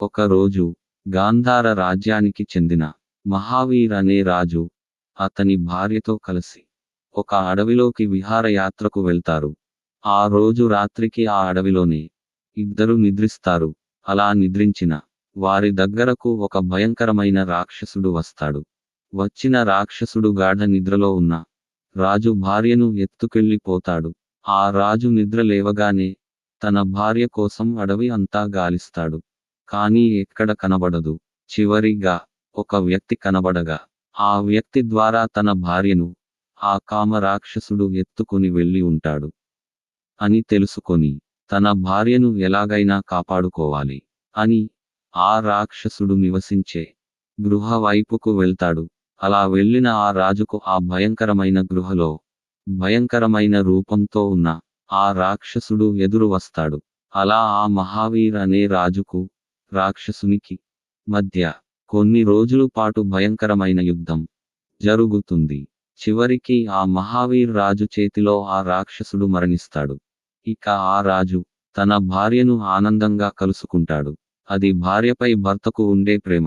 ఒకరోజు గాంధార రాజ్యానికి చెందిన మహావీర్ అనే రాజు అతని భార్యతో కలిసి ఒక అడవిలోకి విహారయాత్రకు వెళ్తారు. ఆ రోజు రాత్రికి ఆ అడవిలోనే ఇద్దరు నిద్రిస్తారు. అలా నిద్రించిన వారి దగ్గరకు ఒక భయంకరమైన రాక్షసుడు వస్తాడు. వచ్చిన రాక్షసుడు గాఢ నిద్రలో ఉన్న రాజు భార్యను ఎత్తుకెళ్ళిపోతాడు. ఆ రాజు నిద్ర లేవగానే తన భార్య కోసం అడవి అంతా గాలిస్తాడు. కానీ ఎక్కడ కనబడదు. చివరిగా ఒక వ్యక్తి కనబడగా. ఆ వ్యక్తి ద్వారా తన భార్యను ఆ కామ రాక్షసుడు ఎత్తుకుని వెళ్ళి ఉంటాడు అని తెలుసుకొని తన భార్యను ఎలాగైనా కాపాడుకోవాలి అని ఆ రాక్షసుడు నివసించే గృహ వైపుకు వెళ్తాడు. అలా వెళ్ళిన ఆ రాజుకు ఆ భయంకరమైన గృహలో భయంకరమైన రూపంతో ఉన్న ఆ రాక్షసుడు ఎదురు వస్తాడు. అలా ఆ మహావీర్ అనే రాజుకు రాక్షసునికి మధ్య కొన్ని రోజుల పాటు భయంకరమైన యుద్ధం జరుగుతుంది. చివరికి ఆ మహావీర్ రాజు చేతిలో ఆ రాక్షసుడు మరణిస్తాడు. ఇక ఆ రాజు తన భార్యను ఆనందంగా కలుసుకుంటాడు. అది భార్యపై భర్తకు ఉండే ప్రేమ.